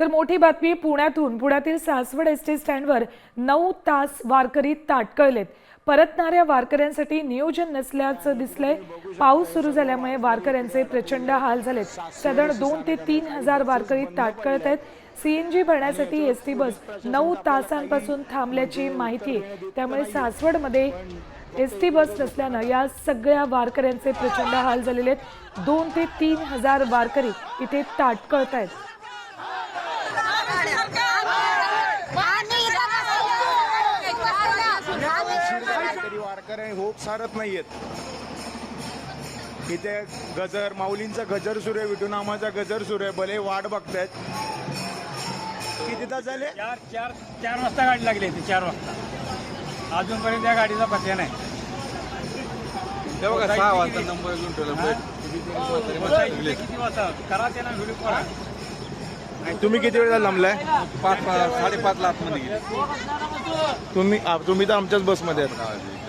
तर मोठी बातमी पुण्यातून. पुण्यातील सासवड एस टी स्टँडवर नऊ तास वारकरी ताटकळलेत. परतणाऱ्या वारकऱ्यांसाठी नियोजन नसल्याचं दिसलंय. पाऊस सुरू झाल्यामुळे वारकऱ्यांचे प्रचंड हाल झालेत. साधारण दोन ते तीन हजार वारकरी ताटकळत आहेत. सीएनजी भरण्यासाठी एस टी बस नऊ तासांपासून थांबल्याची माहिती आहे. त्यामुळे सासवडमध्ये एस टी बस नसल्यानं या सगळ्या वारकऱ्यांचे प्रचंड हाल झालेले आहेत. दोन ते तीन हजार वारकरी इथे ताटकळत आहेत. वारकरी होप सारत नाहीयेत. इथे गजर माऊलींचा गजर सुरू आहे विठुनामाचा गजर सुरू आहे. भले वाट बघतायत. किती तास झाले? चार चार चार वाजता गाडी लागली होती चार वाजता. अजूनपर्यंत त्या गाडीचा पत्या नाही. ते बघा सहा वाजता नंबर घेऊन ठेवला. बसायची किती वाजता करा त्याला व्हिडिओ करा. तुम्ही किती वेळ लांबलाय? पाच पाच साडेपाच लाखमध्ये गेले. तुम्ही तुम्ही तर आमच्याच बसमध्ये आहेत.